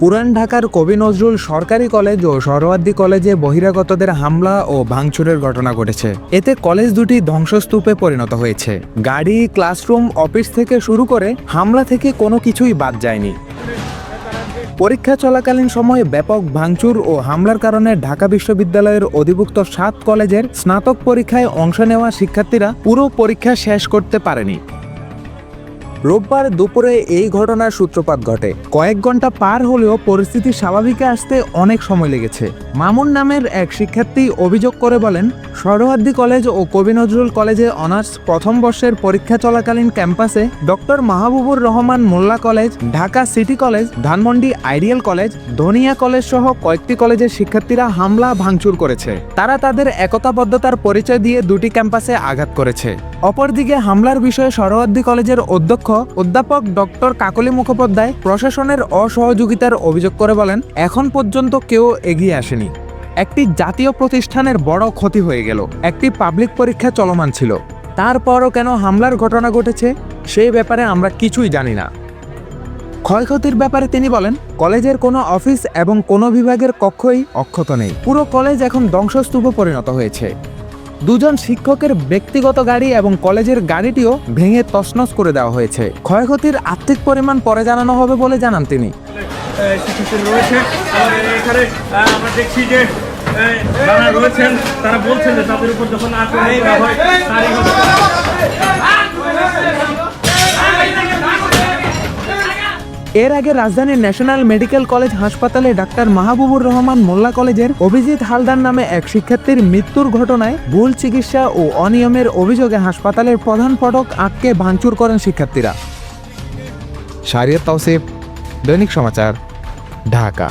পুরান ঢাকার কবি নজরুল সরকারি কলেজ ও সরওয়ার্দী কলেজে বহিরাগতদের হামলা ও ভাঙচুরের ঘটনা ঘটেছে। এতে কলেজ দুটি ধ্বংসস্তূপে পরিণত হয়েছে। গাড়ি, ক্লাসরুম, অফিস থেকে শুরু করে হামলা থেকে কোনো কিছুই বাদ যায়নি। পরীক্ষা চলাকালীন সময়ে ব্যাপক ভাঙচুর ও হামলার কারণে ঢাকা বিশ্ববিদ্যালয়ের অধিভুক্ত সাত কলেজের স্নাতক পরীক্ষায় অংশ নেওয়া শিক্ষার্থীরা পুরো পরীক্ষা শেষ করতে পারেনি। রোববার দুপুরে এই ঘটনার সূত্রপাত ঘটে। কয়েক ঘণ্টা পার হলেও পরিস্থিতি স্বাভাবিকে আসতে অনেক সময় লেগেছে। মামুন নামের এক শিক্ষার্থী অভিযোগ করে বলেন, সরোয়ার্দী কলেজ ও কবি নজরুল কলেজে অনার্স প্রথম বর্ষের পরীক্ষা চলাকালীন ক্যাম্পাসে doctor Mahbubur Rahman Molla college, Dhaka city college, Dhanmondi ideal college, Dhania college সহ কয়েকটি কলেজের শিক্ষার্থীরা হামলা ভাঙচুর করেছে। তারা তাদের একতাবদ্ধতার পরিচয় দিয়ে দুটি ক্যাম্পাসে আঘাত করেছে। অপরদিকে হামলার বিষয়ে সরোয়ার্দী কলেজের অধ্যক্ষ অধ্যাপক ডক্টর কাকলি মুখোপাধ্যায় প্রশাসনের অসহযোগিতার অভিযোগ করে বলেন, এখন পর্যন্ত কেউ এগিয়ে আসেনি। একটি জাতীয় প্রতিষ্ঠানের বড় ক্ষতি হয়ে গেল। একটি পাবলিক পরীক্ষা চলমান ছিল। তারপরও কেন হামলার ঘটনা ঘটেছে, সেই ব্যাপারে আমরা কিছুই জানি না। ক্ষয়ক্ষতির ব্যাপারে তিনি বলেন, কলেজের কোনো অফিস এবং কোনো বিভাগের কক্ষই অক্ষত নেই। পুরো কলেজ এখন ধ্বংসস্তূপে পরিণত হয়েছে। দুজন শিক্ষকের ব্যক্তিগত গাড়ি এবং কলেজের গাড়িটিও ভেঙে তছনছ করে দেওয়া হয়েছে। ক্ষয়ক্ষতির আর্থিক পরিমাণ পরে জানানো হবে বলে জানান তিনি। তারা বলছেন যে তাদের উপর যখন আক্রমণ হয় এর আগে রাজধানীর ন্যাশনাল মেডিকেল কলেজ হাসপাতালে ডাক্তার মাহবুবুর রহমান মোল্লা কলেজের অভিজিৎ হালদার নামে এক শিক্ষার্থীর মৃত্যুর ঘটনায় ভুল চিকিৎসা ও অনিয়মের অভিযোগে হাসপাতালের প্রধান ফটক আটকে ভাঙচুর করেন শিক্ষার্থীরা। শারিয়াত তৌসিফ দৈনিক সমাচার, ঢাকা।